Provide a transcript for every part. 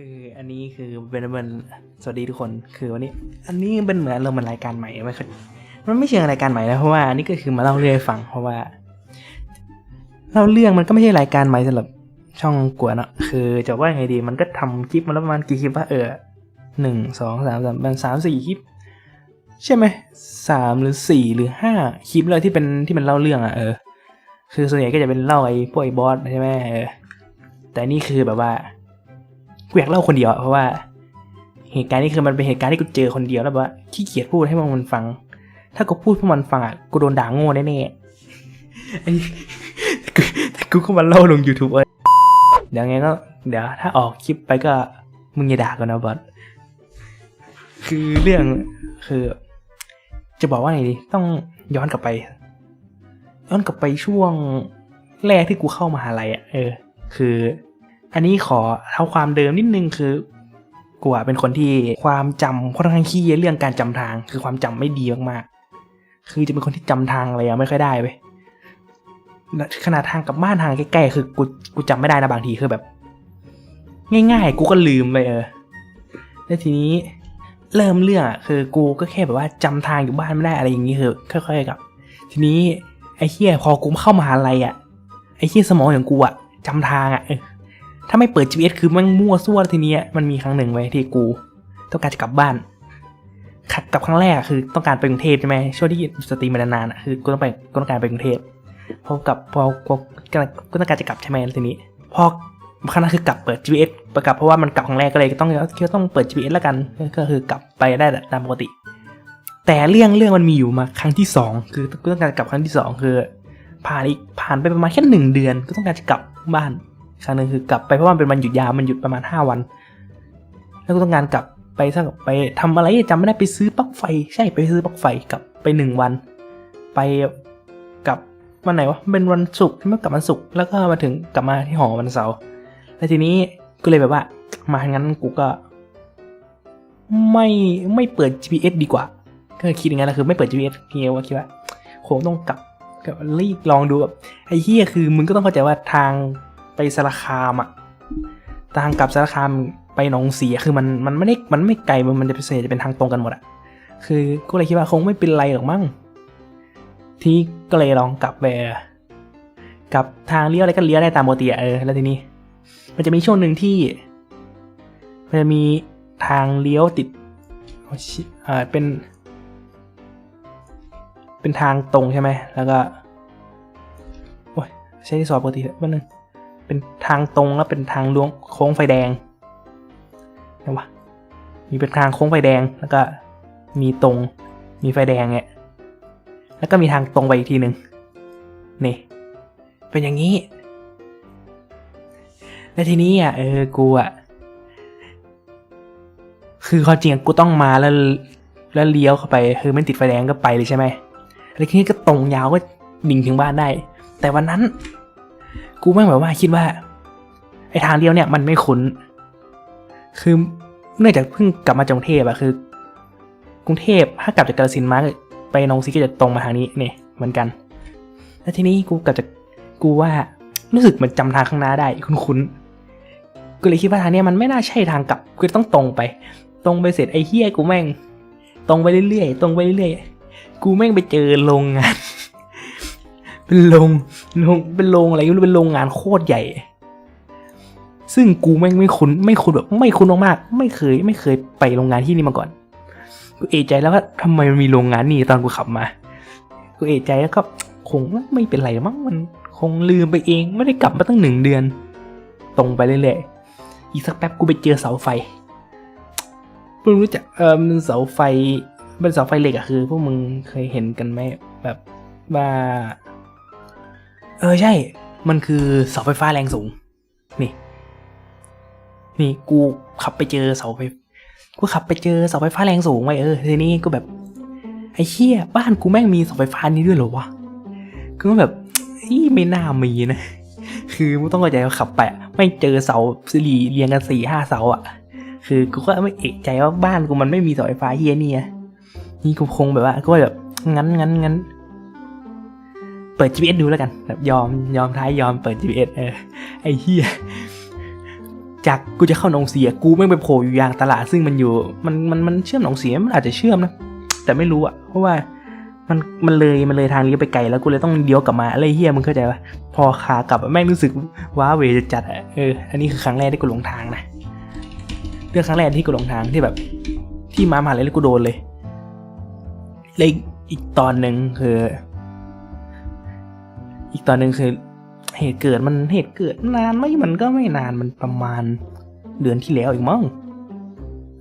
คืออันนี้คือเป็นเป็นสวัสดีทุกคนคือวันนี้ อันนี้เป็นเหมือนเรามันรายการใหม่ไม่ค่อมันไม่เชิงรายการใหม่นะเพราะว่าอันนี้ก็คือมาเล่าเรื่องฟัง เพราะว่าเล่าเรื่องมันก็ไม่ใช่รายการใหม่สำหรับช่องกวนอะคือจะว่าไงดีมันก็ทำคลิปมาแล้วประมาณกี่คลิปวะเออหนึ่งสองสามสามมันสามสี่คลิป ใช่ไหมสามหรือสี่หรือห้าคลิปเลยที่เป็นที่มันเล่าเรื่องอะเออคือส่วนใหญ่ก็จะเป็นเล่าไอ้พวกไอ้บอสใช่ไหมเออแต่นี่คือแบบว่า กูอยากเล่าคนเดียวอะเพราะว่า เหตุการณ์นี้คือมันเป็นเหตุการณ์ที่กูเจอคนเดียวแล้วแบบว่าขี้เกียจพูดให้มันฟัง ถ้ากูพูดให้มันฟังอะกูโดนด่าโง่แน่ๆไอ้กูกูก็มาเล่าลง YouTube เอ้ยเดี๋ยวไงก็เดี๋ยวถ้าออกคลิปไปก็มึงอย่าด่ากันนะบอสคือเรื่องคือ จะบอกว่าไงดีต้องย้อนกลับไป ย้อนกลับไปช่วงแรกที่กูเข้ามหาลัยอะเออ คือ อันนี้ขอเท่าความเดิมนิดนึงคือกูอะเป็นคนที่ความจำค่อนข้างขี้เรื่องการจำทาง คือความจำไม่ดีมากๆคือจะเป็นคนที่จำทางอะไรอะไม่ค่อยได้เว้ยขนาดทางกับบ้านทางใกล้ๆคือกูกูจำไม่ได้นะบางทีคือแบบ ง่ายๆ กูก็ลืมไปเออแล้วทีนี้เริ่มเรื่องคือกูก็แค่แบบว่าจำทางอยู่บ้านไม่ได้อะไรอย่างนี้คือค่อยๆกับ ทีนี้ไอ้เหี้ยพอกูเข้ามหาลัยอะไอ้เหี้ยสมองอย่างกูอะจำทางอะ ถ้าไม่เปิด GPS คือมันมั่วซั่วทีเนี้ยมันมีครั้งหนึ่งไว้ที่กู ต้องการจะกลับบ้านขัดกับครั้งแรกคือต้องการไปกรุงเทพใช่ไหมช่วงที่สตรีมมานานๆอะคือกูต้องไปกูต้องการไปกรุงเทพพอกลับพอกำลังกูต้องการจะกลับใช่ไหมทีนี้ พอครั้งนั้นคือกลับเปิด GPS ประกลับเพราะว่ามันกลับครั้งแรกก็เลยต้องคิดว่าต้องเปิด GPS แล้วกันก็คือกลับไปได้ตามปกติ แต่เรื่องเรื่องมันมีอยู่มาครั้งที่สองคือกูต้องการกลับครั้งที่สองคือผ่านอีกผ่านไปประมาณแค่หนึ่งเดือนก็ต้องการจะกลับบ้าน ครั้งหนึ่งคือกลับไปเพราะว่ามันเป็นวันหยุดยาวมันหยุดประมาณห้าวัน แล้วก็ต้องการกลับไปสักไปทำอะไรจำไม่ได้ไปซื้อปลั๊กไฟ ใช่ไปซื้อปลั๊กไฟกลับไปหนึ่งวัน ไปกลับวันไหนวะเป็นวันศุกร์ใช่ไหมกลับวันศุกร์แล้วก็มาถึงกลับมาที่หอวันเสาร์แล้วทีนี้ก็เลยแบบว่า มางั้นกูก็ ไม่ไม่เปิด GPS ดีกว่า ก็คิดอย่างนั้นแหละคือไม่เปิด GPS เพียว่าคิดว่าคงต้องกลับก็รีบลองดูแบบไอ้เหี้ยคือมึงก็ต้องเข้าใจว่าทาง ไปสารคามอะทางกลับสารคามไปหนองเสียคือมันมันไม่ได้มันไม่ไกลมันมันจะเป็นเส่วนจะเป็นทางตรงกันหมดอะคือก็เลยคิดว่าคงไม่เป็นไรหรอกมั้งที่ก็เลยลองกลับไปกลับทางเลี้ยวอะไรก็เลี้ยวได้ตามปกติเออแล้วทีนี้ มันจะมีช่วงหนึ่งที่ มันจะมีทางเลี้ยวติดอ่าเป็น เป็นทางตรงใช่ไหมแล้วก็โอ้ยใช้ที่สอบปกติแป๊บนึง เป็นทางตรงแล้วเป็นทางลวงโค้งไฟแดงนะวะมีเป็นทางโค้งไฟแดงแล้วก็มีตรงมีไฟแดงเนี่ยแล้วก็มีทางตรงไปอีกทีหนึ่งนี่ เป็นอย่างนี้ แล้วทีนี้อะเออกูอะคือความจริงกูต้องมาแล้วแล้วเลี้ยวเข้าไปคือไม่ติดไฟแดงก็ไปเลยใช่ไหมแล้วทีนี้ก็ตรงยาวก็ดิ่งถึงบ้านได้ แต่วันนั้น กูแม่งแบบว่าคิดว่า ไอทางเดียวเนี่ยมันไม่คุ้น คือเนื่องจากเพิ่งกลับมาจากกรุงเทพอะคือ กรุงเทพถ้ากลับจากกาฬสินมาไปนองซีก็จะตรงมาทางนี้เนี่ยเหมือนกัน แล้วทีนี้กูกลับจากกูว่ารู้สึกเหมือนจำทางข้างหน้าได้คุ้นๆกูเลยคิดว่าทางเนี้ยมันไม่น่าใช่ทางกลับกูต้องตรงไป ตรงไปเสร็จไอ้เฮี้ยกูแม่ง ตรงไปเรื่อยๆตรงไปเรื่อยๆกูแม่งไปเจอโรงงาน เป็นโรงโรงเป็นโรงอะไรก็ไม่รู้เป็นโรงงานโคตรใหญ่ ซึ่งกูแม่งไม่คุ้นไม่คุ้นแบบไม่คุ้นมากๆไม่เคย ไม่เคยไปโรงงานที่นี่มาก่อนกูเอใจแล้วว่าทำไมมันมีโรงงานนี่ตอนกูขับมากูเอใจแล้วก็คงไม่เป็นไรมั้งมัน คงลืมไปเองไม่ได้กลับมาตั้งหนึ่งเดือน ตรงไปเรื่อยๆอีกสักแป๊บกูไปเจอเสาไฟเพิ่งรู้จักเออมันเสาไฟเป็นเสาไฟเหล็กอะคือ พวกมึงเคยเห็นกันไหมแบบว่า เออใช่ มันคือเสาไฟฟ้าแรงสูง นี่ นี่กูขับไปเจอเสาไฟกูขับไปเจอเสาไฟฟ้าแรงสูงไว้เออทีนี้กูแบบไอ้เชี่ยบ้านกูแม่งมีเสาไฟฟ้านี้ด้วยเหรอวะกูก็แบบอีไม่น่ามีนะ คือมึงต้องเข้าใจว่าขับไปไม่เจอเสาสิริเรียงกันสี่ห้าเสาอะ คือกูก็ไม่เอกใจว่าบ้านกูมันไม่มีเสาไฟฟ้าเฮียเนี่ยนี่กูคงแบบว่าก็แบบงั้นงั้นงั้น เปิด GPS ดูแล้วกัน แบบยอมยอมท้ายยอมเปิด GPS เออไอ้เหี้ยจากกูจะเข้าหนองเสียกูไม่ไปโผล่อยู่ยางตลาดซึ่งมันอยู่มันมันมันเชื่อมหนองเสียมันอาจจะเชื่อมนะแต่ไม่รู้อะเพราะว่ามันมันเลยมันเลยทางเลี้ยวไปไกลแล้วกูเลยต้องเลี้ยวกลับมาอะไรเฮียมึงเข้าใจปะพอขากลับแม่งรู้สึกว้าเวจะจัดอะเอออันนี้คือครั้งแรกที่กูหลงทางนะเรื่องครั้งแรกที่กูหลงทางที่แบบ ที่มามหาเลยแล้วกูโดนเลยเลยอีกตอนหนึ่งคือ อีกตอนหนึ่งคือเหตุเกิดมันเหตุเกิดนานไหมมันก็ไม่นานมันประมาณเดือนที่แล้วอีกมั้ง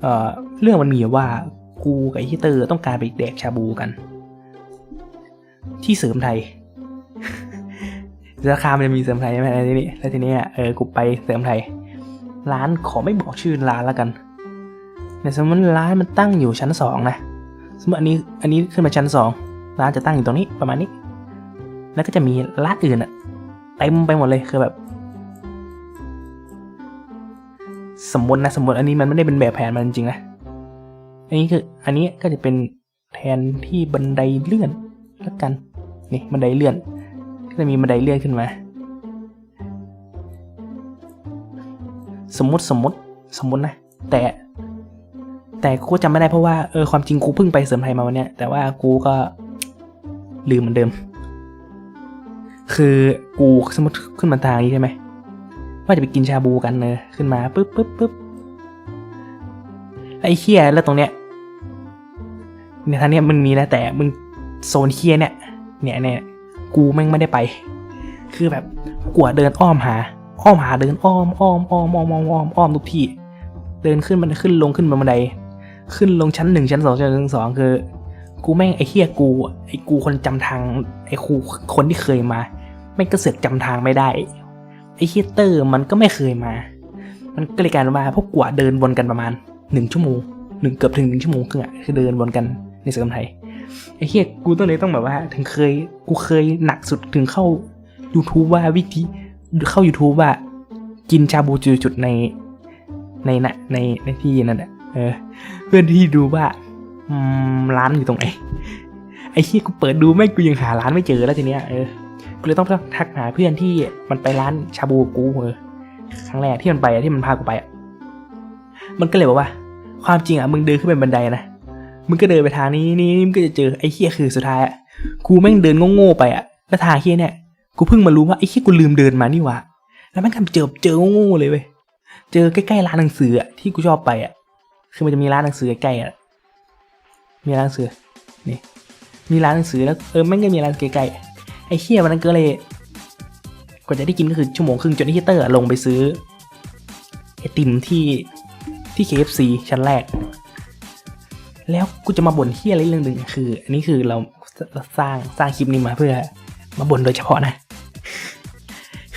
เอ่อเรื่องมันมียว่ากูกับไอ้ฮิเตอร์ต้องการไปแดกชาบูกัน ที่เสริมไทยราคามันจะมีเสริมไทยใช่ไหมทีนี้แล้วทีนี้เออกูไปเสริมไทย ร้านขอไม่บอกชื่อร้านแล้วกันแต่สมมติร้านมันตั้งอยู่ชั้นสองนะสมมติอันนี้อันนี้ขึ้นมาชั้นสองร้านจะตั้งอยู่ตรงนี้ประมาณนี้ แล้วก็จะมีร้านอื่นอะเต็มไปหมดเลยคือแบบ สมมตินะสมมติอันนี้มันไม่ได้เป็นแบบแผนมันจริงนะอันนี้คืออันนี้ก็จะเป็นแทนที่บันไดเลื่อนแล้วกันนี่บันไดเลื่อนก็จะมีบันไดเลื่อนขึ้นมา สมมติสมมติสมมตินะแต่แต่กูจำไม่ได้เพราะว่าเออความจริงกูเพิ่งไปเสริมไทยมาวันเนี้ยแต่ว่ากูก็ลืมเหมือนเดิม คือกูสมมติขึ้นมาทางนี้ใช่ไหมว่าจะไปกินชาบูกันเนอะขึ้นมาปุ๊บปุ๊บปุ๊บไอ้เคียแล้วตรงเนี้ยเนี่ยทางเนี้ยมันมีนะแต่มึงโซนเคียเนี่ย เนี่ยเนี่ยกูแม่งไม่ได้ไป คือแบบกูอะเดินอ้อมหา อ้อมหาเดินอ้อมอ้อมอ้อมอ้อมอ้อมอ้อมอ้อมทุกที่ เดินขึ้นมันขึ้นลงขึ้นบันได ขึ้นลงชั้นหนึ่งชั้นสองชั้นสองคือ กูแม่งไอ้เฮียกูไอ้กูคนจำทางไอ้ครูคนที่เคยมา แม่งก็เสือกจำทางไม่ได้ไอ้เฮียเตอร์มันก็ไม่เคยมา มันก็เลยกลารว่าพวกกูอะเดินวนกันประมาณหนึ่งชั่วโมงหนึ่งเกือบถึงหนึ่งชั่วโมงครึ่งอะคือเดินวนกันในสกมไทยไอ้เฮียกูต้องเลยต้องแบบว่า ถึงเคยกูเคยหนักสุดถึงเข้า YouTube ว่าวิธีเข้า YouTube ว่ากินชาบูจุดในในนะในในที่นั่นแหละเออ เพื่อนที่ดูว่าร้านอยู่ตรงไหนไอ้เฮียกูเปิดดูไม่งกูยังหาร้านไม่เจอแล้วทีเนี้ยเออ กูเลยต้องทักหาเพื่อนที่มันไปร้านชาบูกูเออครั้งแรกที่มันไปที่มันพากูไปอะมันก็เลยบอกว่า ความจริงอะมึงเดินขึ้นไปบันไดนะมึงก็เดินไปทางนี้นี่มึงก็จะเจอไอ้เฮียคือสุดท้ายอะกูแม่งเดินโง่ๆไปอะแล้วทางเฮียเนี่ยกูเพิ่งมารู้ว่าไอ้เฮียกูลืมเดินมานี่ว่าแล้วแม่งทำเจอเจอโง่ๆเลยเว้ยเจอใกล้ๆร้านหนังสืออะที่กูชอบไปอะคือมันจะมีร้านหนังสือใกล้ๆอะมีร้านหนังสือนี่มีร้านหนังสือแล้วเออแม่งก็มีร้านใกล้ๆ ไอ้เฮียวันนั้นก็เลยกว่าจะได้กินก็คือชั่วโมงครึ่งจนไอ้เฮียเตอร์ลงไปซื้อไอติมที่ที่ KFC ชั้นแรก แล้วกูจะมาบ่นเฮียอะไรเรื่องหนึ่งคือ อันนี้คือเราสร้างสร้างคลิปนี้มาเพื่อมาบ่นโดยเฉพาะนะ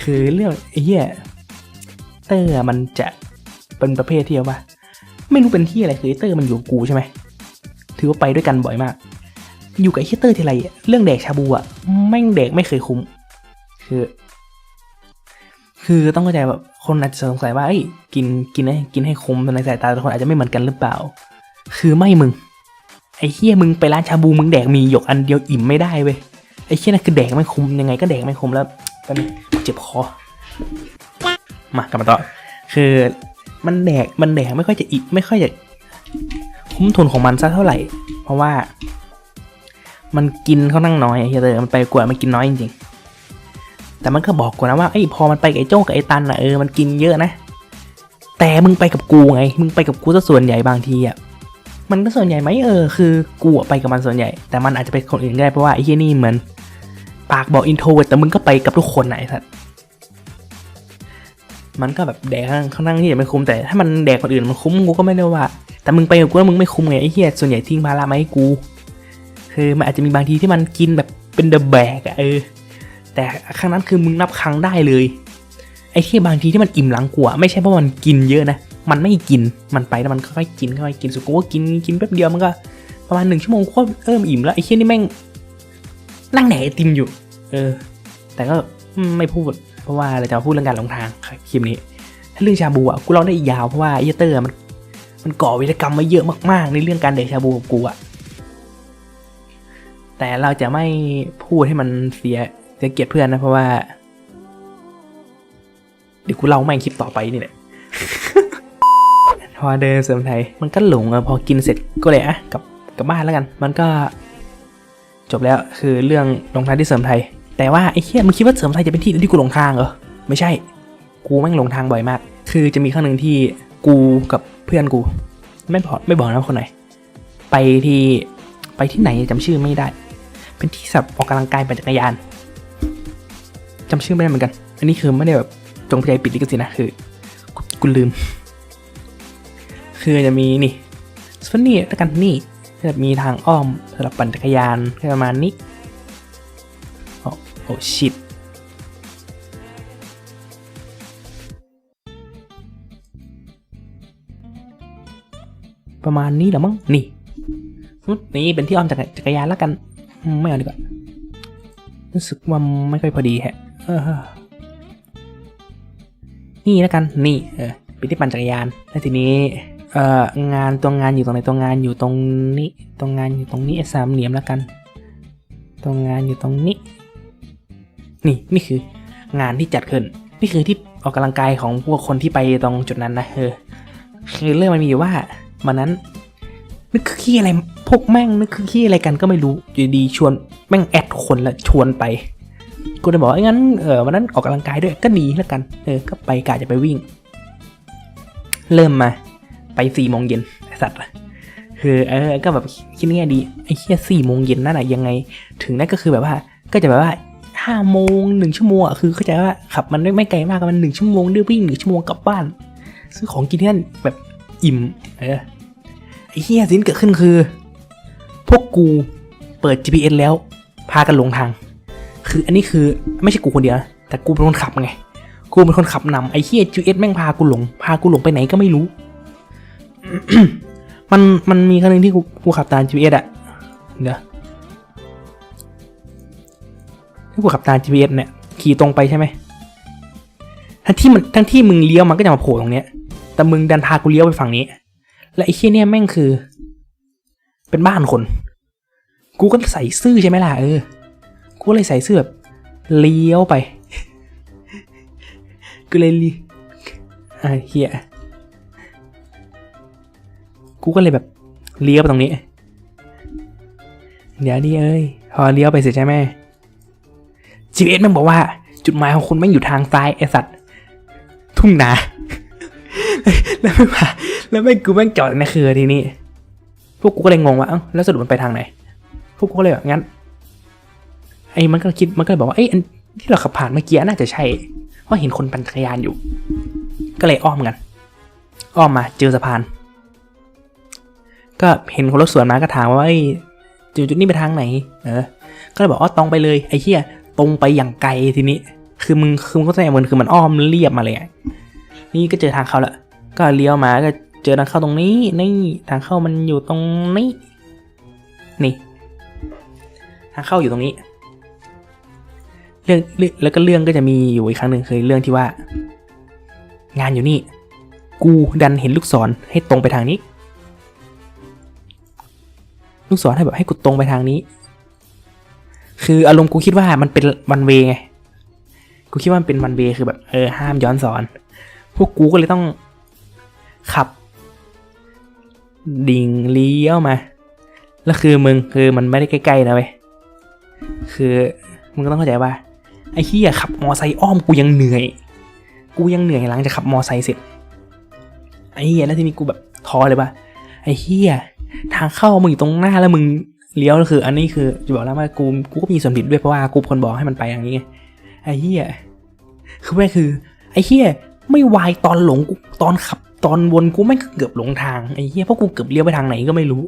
คือเรื่องไอ้เฮียเตอร์มันจะเป็นประเภทที่ว่า ไม่รู้เป็นที่อะไรคือเตอร์มันอยู่กูใช่ไหมถือว่าไปด้วยกันบ่อยมาก อยู่กับไอ้ฮิตเตอร์ทีไรเรื่องแดกชาบูอะแม่งแดกไม่เคยคุ้ม คือ คือต้องเข้าใจแบบคนอาจจะสงสัยว่าเอ้ยกินกินให้กินให้คุ้มในสายตาทุกคนอาจจะไม่เหมือนกันหรือเปล่า คือไม่มึง ไอ้เฮียมึงไปร้านชาบูมึงแดกมีหยกอันเดียวอิ่มไม่ได้เว้ยไอ้เฮียนั่นคือแดกไม่คุ้มยังไงก็แดกไม่คุ้มแล้วตอนนี้เจ็บคอมากลับมาต่อคือมันแดกมันแดกไม่ค่อยจะอิ่มไม่ค่อยจะคุ้มทุนของมันซะเท่าไหร่ เพราะว่า มันกินเขานั่งน้อยไอ้เหี้ยเลยมันไปกว่ามันกินน้อยจริงๆ แต่มันก็บอกกูนะว่าไอ้พอมันไปกับไอ้โจ้กับไอ้ตันอะเออมันกินเยอะนะ แต่มึงไปกับกูไง มึงไปกับกูซะส่วนใหญ่บางทีอะมันก็ส่วนใหญ่ไหมเออคือกูอะไปกับมันส่วนใหญ่ แต่มันอาจจะเป็นคนอื่นได้เพราะว่าไอ้เหี้ยนี่เหมือน ปากบอกอินโทรแต่มึงก็ไปกับทุกคนไหนสัตว์มันก็แบบแดกข้างนั่งที่ไม่คุ้มแต่ถ้ามันแดกคนอื่นมันคุ้มกูก็ไม่ได้ว่า แต่มึงไปกับกูแล้วมึงไม่คุ้มไงไอ้เหี้ยส่วนใหญ่ทิ้งภาระมาให้กู คือมันอาจจะมีบางทีที่มันกินแบบเป็นเดอะแบกอะเออ แต่ครั้งนั้นคือมึงนับครั้งได้เลย ไอ้ที่บางทีที่มันอิ่มหลังกูอะไม่ใช่เพราะมันกินเยอะนะ มันไม่กิน มันไปแล้วมันค่อยๆกินค่อยๆกิน สุดกูก็กินกินแป๊บเดียวมันก็ ประมาณหนึ่งชั่วโมงก็เริ่มอิ่มแล้วไอ้เชี่ยนี่แม่งนั่งแหนไอติมอยู่ เออ แต่ก็ไม่พูด เพราะว่าเราจะมาพูดเรื่องการหลงทางคลิปนี้ ถ้าเรื่องชาบูอะกูเล่าได้อีกยาวเพราะว่าไอเยเตอร์มันมันก่อวิรกรรมมาเยอะมากๆ ในเรื่องการเดชาบูกับกูอะ แต่เราจะไม่พูดให้มันเสียเสียเกียรติเพื่อนนะเพราะว่า เดี๋ยวกูเล่าไม่งคลิปต่อไปนี่แหละพอเดินเสริมไทยมันก็หลงอะพอกินเสร็จก็เลยอะกลับกลับบ้านแล้วกัน มันก็ จบแล้วคือเรื่องลงท้างที่เสริมไทย แต่ว่าไอ้เหี้ยมึงคิดว่าเสริมไทยจะเป็นที่ที่กูหลงทางเหรอไม่ใช่ กูแม่งหลงทางบ่อยมาก คือจะมีครั้งหนึ่งที่กูกับเพื่อนกู ไม่บอกไม่บอกนะคนไหนไปที่ไปที่ไหนจำชื่อไม่ได้ เป็นที่สับออกกำลังกายปั่นจักรยานจำชื่อไม่ได้เหมือนกัน อันนี้คือไม่ได้แบบจงใจปิดลิขสิทธิ์นะคือกูลืม คือจะมีนี่ส่วนนี้แล้วกันนี่จะมีทางอ้อมสำหรับปั่นจักรยานประมาณนี้โอ้โอชิตประมาณนี้หละมั้งนี่สมมุตินี่เป็นที่อ้อมจักรจักรยานแล้วกัน ไม่เอาดีกว่ารู้สึกว่าไม่ค่อยพอดีแฮะนี่แล้วกัน นี่ เออป็นที่ปั่นจักรยาน แล้วทีนี้ เอ่อ งานตัวงานอยู่ตรงไหนตัวงานอยู่ตรงนี้ตรงงานอยู่ตรงนี้สามเหลี่ยมแล้วกันตรงงานอยู่ตรงนี้ นี่ นี่คืองานที่จัดขึ้น นี่คือที่ออกกำลังกายของพวกคนที่ไปตรงจุดนั้นนะ เออ คือเรื่องมันมีอยู่ว่าวันนั้น นึกคือขี้อะไรพวกแม่งนึกคือขี้อะไรกันก็ไม่รู้อยู่ดีชวนแม่งแอดคนละชวนไปกูเลยบอกว่างั้นเออวันนั้นออกกำลังกายด้วยก็ดีแล้วกันเออก็ไปกะจะไปวิ่ง เริ่มมา ไปสี่โมงเย็นไอสัตว์คือเออก็แบบคิดง่ายดีไอ้เหี้ยสี่โมงเย็นนั่นแหะยังไง ถึงนั่นก็คือแบบว่า ก็จะแบบว่าห้าโมงหนึ่งชั่วโมงอะคือเข้าใจว่าขับมันไม่ไม่ไกลมากมันหนึ่งชั่วโมงเดือวิ่งหนึ่งชั่วโมงกลับบ้าน ซื้อของกินที่นั่นแบบอิ่มเออ ไอ้เหี้ยสิ่งเกิดขึ้นคือ พวกกูเปิด GPS แล้ว พากันหลงทาง คืออันนี้คือไม่ใช่กูคนเดียวแต่กูเป็นคนขับไง กูเป็นคนขับนำไอ้เหี้ย GPS แม่งพากูหลง พากูหลงไปไหนก็ไม่รู้ มันมันมีครั้งหนึ่งที่กูกูขับตาม GPS อะเดี๋ยวที่กูขับตาม GPS เนี่ยขี่ตรงไปใช่ไหมทั้งที่มันทั้งที่มึงเลี้ยวมันก็จะมาโผล่ตรงเนี้ย แต่มึงดันพากูเลี้ยวไปฝั่งนี้ และไอ้เชี่ยเนี่ยแม่งคือ เป็นบ้านคน กูก็ใส่ซื่อใช่ไหมล่ะเออ กูเลยใส่เสื้อแบบเลี้ยวไป กูเลยเลีอ่าเฮียกูก็เลยแบบเลี้ยวไปตรงนี้ เดี๋ยวดิเอ้ย พอเลี้ยวไปเสร็จใช่ไหม GPS มันบอกว่า จุดหมายของคุณไม่งอยู่ทางซ้ายไอสัตว์ ทุ่งนา แล้วไม่มาแล้วไม่กูแม่งจอดในเคือทีนี้ พวกกูก็เลยงงว่าเอ้าแล้วสรุปมันไปทางไหน พวกกูก็เลยแบบงั้น ไอ้มันก็คิดมันก็เลยบอกว่าไอ้อันที่เราขับผ่านเมื่อกี้น่าจะใช่ เพราะเห็นคนปั่นจักรยานอยู่ ก็เลยอ้อมกัน อ้อมมาเจอสะพาน ก็เห็นคนรถสวนมาก็ถามว่าไอ้จุดจุดนี้ไปทางไหน เออ ก็เลยบอกอ๋อตรงไปเลยไอ้เหี้ยตรงไปอย่างไกลทีนี้ คือมึงคือมึงเข้าใจมันคือมันอ้อมเรียบมาเลยอะ นี่ก็เจอทางเข้าละก็เลี้ยวมาก็เจอทางเข้าตรงนี้ นี่ทางเข้ามันอยู่ตรงนี้ นี่ ทางเข้าอยู่ตรงนี้ เรื่องแล้วก็เรื่องก็จะมีอยู่อีกครั้งหนึ่งคือเรื่องที่ว่า งานอยู่นี่ กูดันเห็นลูกศรให้ตรงไปทางนี้ ลูกศรให้แบบให้กูตรงไปทางนี้ คืออารมณ์กูคิดว่ามันเป็นวันเวไงกูคิดว่ามันเป็นวันเวคือแบบเออห้ามย้อนสอน พวกกูก็เลยต้องขับ ดิ่งเลี้ยวมา แล้วคือมึงคือมันไม่ได้ใกล้ๆนะเว้ยคือมึงก็ต้องเข้าใจว่าไอ้เฮียขับมอไซค์อ้อมกูยังเหนื่อย กูยังเหนื่อยหลังจากขับมอไซค์เสร็จไอ้เฮียแล้วที่นี้กูแบบท้อเลยว่าไอ้เฮียทางเข้ามึงอยู่ตรงหน้าแล้วมึงเลี้ยวคือ อันนี้คือจะบอกแล้วว่ากูกูก็มีส่วนผิดด้วยเพราะว่ากูคนบอกให้มันไปอย่างนี้ไงไอ้เฮียคือแม่คือไอ้เฮีย ไม่วายตอนหลงกูตอนขับตอนวนกูไม่งเกือบหลงทางไอ้เฮียเพราะกูเกือบเลี้ยวไปทางไหนก็ไม่รู้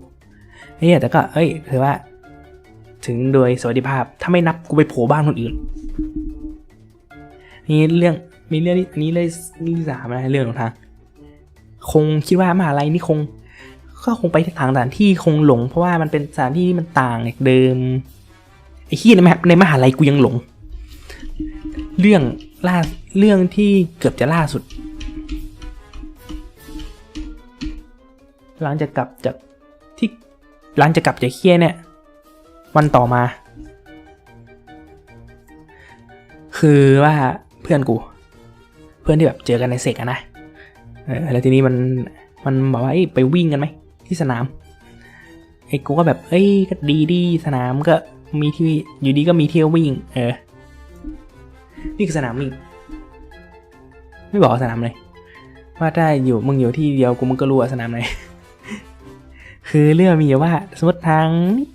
ไอ้เฮียแต่ก็เอ้ยถือว่า ถึงโดยสวัสดิภาพถ้าไม่นับกูไปโผล่บ้านคนอื่นนี่เรื่องมีเรื่องนี้เลยนี่สามนะเรื่องของทาง คงคิดว่ามหาลัยนี่คง ก็คงไปทางสถานที่คงหลง เพราะว่ามันเป็นสถานที่ที่มันต่างเดิมไอ้ที่ในมหาในมหาลัยกูยังหลง เรื่อง ล่าเรื่องที่เกือบจะล่าสุด หลังจากกลับจากที่หลังจากกลับจากเคียเนี่ย วันต่อมา คือว่าเพื่อนกู เพื่อนที่แบบเจอกันในเสกอะนะเออแล้วทีนี้มันมันบอกว่าไปวิ่งกันไหมที่สนามไอ้กูก็แบบเอ้ยก็ดีดีสนามก็มีที่อยู่ดีก็มีเที่ยววิ่ง เออ นี่คือสนามวิ่งไม่บอกสนามเลยว่าถ้อยู่มึงอยู่ที่เดียวกูมึงก็รู้ว่าสนามไหนคือเรื่องมีอยู่ว่าสมมติทางนี้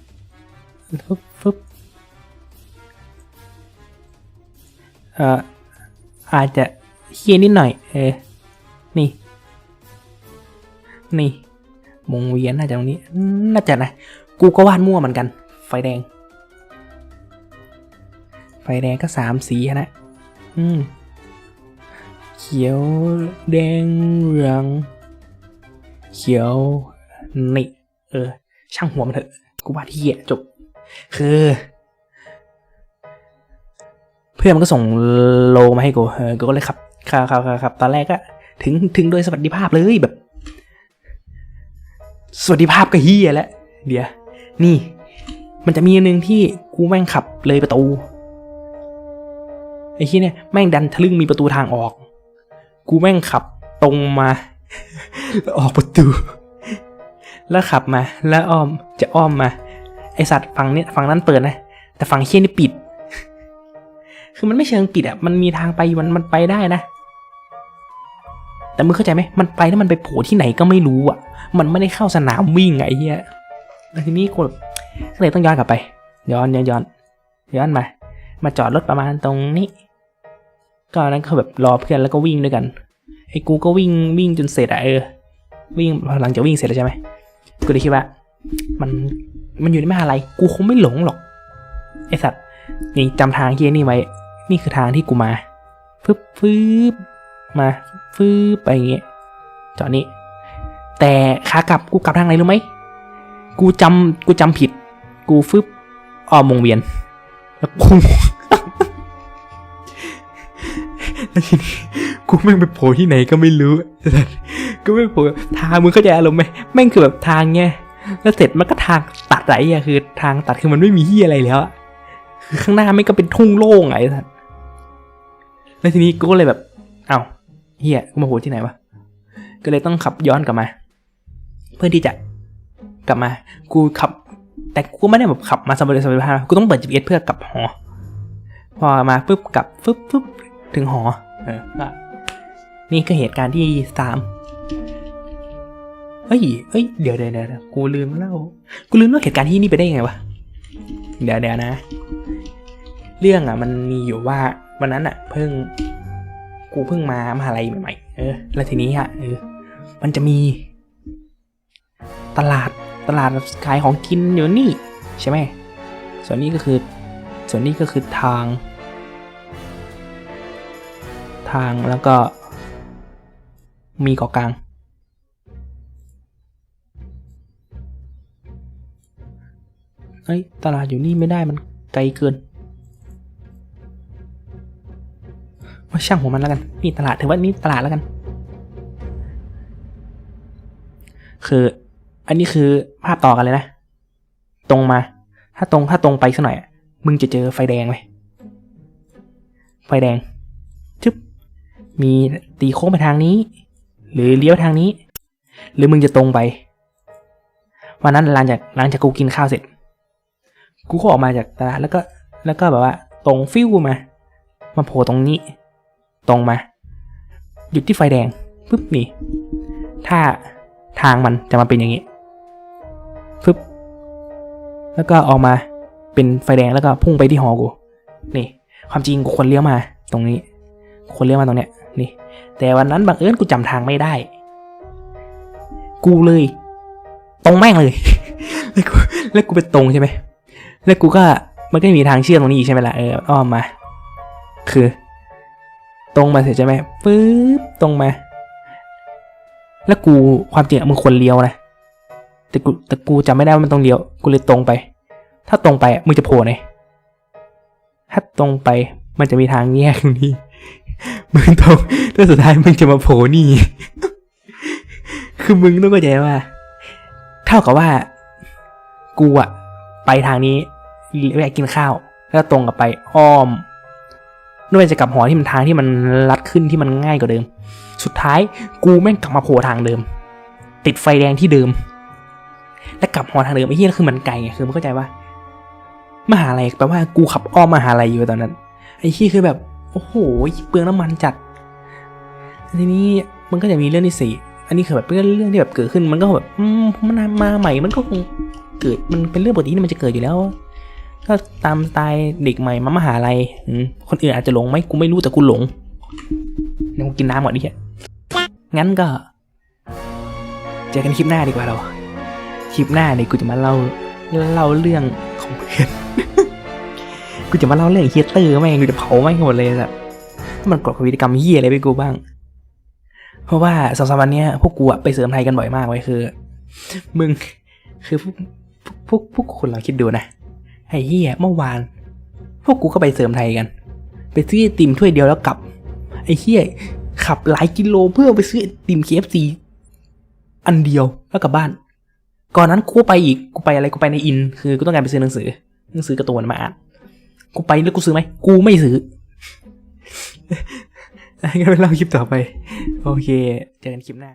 ฟึบฟึบเอ่ออาจจะเฮี้ยนิดหน่อย เออ นี่ นี่วงเวียนน่าจะตรงนี้ น่าจะนะ กูก็วาดมั่วเหมือนกัน ไฟแดง ไฟแดงก็สามสีนะ อืม เขียวแดงเหลือง เขียวนี่เออ ช่างหัวมันเถอะ กูว่าที่ยจบ คือ เพื่อนมันก็ส่งโลมาให้กู เออ กูก็เลยขับขับขับขับขับตอนแรกก็ถึงถึงโดยสวัสดิภาพเลยแบบ สวัสดิภาพก็เฮียแล้ว เดี๋ยว นี่ มันจะมีอันหนึ่งที่กูแม่งขับเลยประตู ไอ้ที่เนี่ยแม่งดันทะลึ่งมีประตูทางออก กูแม่งขับตรงมาแล้วออกประตู แล้วขับมา แล้วอ้อมจะอ้อมมา ไอสัตว์ฝั่งนี้ฝั่งนั้นเปิดนะ แต่ฝั่งเฮียนี่ปิด คือมันไม่เชิงปิดอะ มันมีทางไปมันมันไปได้นะ แต่มึงเข้าใจไหมมันไปแล้วมันไปโผล่ที่ไหนก็ไม่รู้อะ มันไม่ได้เข้าสนามวิ่งไงไอ้เฮียแล้วทีนี้กูก็เลยต้องย้อนกลับไป ย้อนย้อนย้อนย้อนมา มาจอดรถประมาณตรงนี้ ก็นั้นก็แบบรอเพื่อนแล้วก็วิ่งด้วยกัน ไอ้กูก็วิ่งวิ่งจนเสร็จอะเออ วิ่งหลังจากวิ่งเสร็จแล้วใช่ไหมกูเลยคิดว่า มันมันอยู่ในมหาลัยกูคงไม่หลงหรอกไอสัตว์นี่จำทางเฮียนี่ไว้ นี่คือทางที่กูมาฟึบฟึบมาฟึบไปอย่างเงี้ยจอดนี้ แต่ขากลับกูกลับทางไหนรู้ไหมกูจำกูจำผิด กูฟึบอ้อมวงเวียน แล้วกู ทีนี้กูแม่งไปโผล่ที่ไหนก็ไม่รู้ก็ไม่โผล่ทางมึงเข้าใจอารมณ์ไหมแม่งคือแบบทางไงแล้วเสร็จมันก็ทางตัดไรอะคือ ทางตัดคือมันไม่มีที่อะไรแล้วอะคือข้างหน้าไม่งก็เป็นทุ่งโล่งไงไอ้สัสแล้วทีนี้กูก็เลยแบบ เอ้าเฮียกูมาโผล่ที่ไหนวะก็เลยต้องขับย้อนกลับมา เพื่อที่จะกลับมา กูขับ แต่กูไม่ได้แบบขับมาสบายสบายๆกูต้องเปิด GPS เพื่อกลับหอ พอมาปุ๊บกลับฟึบฟึบถึงหอ เออก็นี่ก็เหตุการณ์ที่สามเฮ้ยเฮ้ย เดี๋ยวเดี๋ยวเดี๋ยวกูลืมเล่า กูลืมเล่าเหตุการณ์ที่นี่ไปได้ยังไงวะ เดี๋ยวเดี๋ยวนะ เรื่องอะ มันมีอยู่ว่าวันนั้นอะ เพิ่ง กูเพิ่งมามหาลัยใหม่ๆ เออ แล้วทีนี้อะเออ มันจะมี ตลาด ตลาดขายของกินอยู่นี่ ใช่ไหม ส่วนนี้ก็คือ ส่วนนี้ก็คือทางางแล้วก็มีเกาะกลางเอ้ย ตลาดอยู่นี่ไม่ได้มันไกลเกินว่าช่างหัวมันแล้วกัน นี่ตลาดถือว่านี่ตลาดแล้วกัน คือ อันนี้คือภาพต่อกันเลยนะ ตรงมา ถ้าตรงถ้าตรงไปสักหน่อย มึงจะเจอไฟแดงเลย ไฟแดงจึ๊บ มีตีโค้งไปทางนี้ หรือเลี้ยวทางนี้ หรือมึงจะตรงไป วันนั้นหลังจากหลังจากกูกินข้าวเสร็จ กูก็ออกมาจากตลาดแล้วก็แล้วก็แบบว่า ตรงฟิวมา มาโผล่ตรงนี้ ตรงมา หยุดที่ไฟแดงปุ๊บนี่ ถ้าทางมันจะมาเป็นอย่างนี้ปึ๊บแล้วก็ออกมาเป็นไฟแดงแล้วก็พุ่งไปที่หอกู นี่ ความจริงกูควรเลี้ยวมาตรงนี้ควรเลี้ยวมาตรงเนี้ย นี่ แต่วันนั้นบังเอิญกูจำทางไม่ได้ กูเลย ตรงแม่งเลย แล้วกูแล้วกูไปตรงใช่ไหมแล้วกูก็มันก็มีทางเชื่อมตรงนี้อีกใช่ไหมล่ะเอออ้อมมา คือ ตรงมาเสร็จใช่ไหมปึ๊บตรงมา แล้วกูความจริงมึงควรเลี้ยวนะแต่กูแต่กูจำไม่ได้ว่ามันต้องเลี้ยว กูเลยตรงไป ถ้าตรงไปมึงจะโผล่ไหนถ้าตรงไปมันจะมีทางแยกตรงนี้ มึงตรงแล้วสุดท้ายมึงจะมาโผล่นี่ คือมึงต้องเข้าใจว่า เท่ากับว่า กูอะไปทางนี้แวะกินข้าว แล้วตรงกับไปอ้อมนู่นจะกลับหอที่มันทางที่มันลัดขึ้นที่มันง่ายกว่าเดิม สุดท้ายกูแม่งกลับมาโผล่ทางเดิม ติดไฟแดงที่เดิม แล้วกลับหอทางเดิมไอ้เหี้ยคือมันไกลไงคือมึงเข้าใจว่ามหาลัยแปลว่ากูขับอ้อมมหาลัยอยู่ตอนนั้นไอ้เหี้ยคือแบบ อ้โหเปลืองน้ำมันจัด ทีนี้มันก็จะมีเรื่องที่สี่อันนี้คือแบบเรื่องเรื่องที่แบบเกิดขึ้นมันก็แบบมันมาใหม่มันก็คงเกิดมันเป็นเรื่องปกติที่มันจะเกิดอยู่แล้วก็ตามสไตล์เด็กใหม่มามหาลัยคนอื่นอาจจะหลงไหมกูไม่รู้แต่กูหลงเดี๋ยวกูกินน้ำก่อนดิเหี้ยงั้นก็ เจอกันคลิปหน้าดีกว่าเรา คลิปหน้าเนี่ยกูจะมาเล่าเล่าเรื่องของเพื่อน กูจะมาเล่าเรื่องเฮียเตอร์แม่งกูจะเผาแม่งหมดเลยแบบมันกดวิธีกรรมเฮียอะไรไปกูบ้าง เพราะว่าสองสามวันเนี้ยพวกกูอะไปเสริมไทยกันบ่อยมากไว้ยคือ มึงคือพวกพวกพวกคนเราคิดดูนะไอ้เฮียเมื่อวาน พวกกูก็ไปเสริมไทยกัน ไปซื้อติมถ้วยเดียวแล้วกลับ ไอ้เฮียขับหลายกิโลเพื่อไปซื้อติม KFC อันเดียวแล้วกลับบ้าน ก่อนนั้นกูไปอีกกูไปอะไรกูไปในอิน คือกูต้องการไปซื้อหนังสือหนังสือการ์ตูนมาอ่าน กูไปแล้วกูซื้อไหมกูไม่ซื้องั้นไปเล่าคลิปต่อไป โอเค เจอกันคลิปหน้า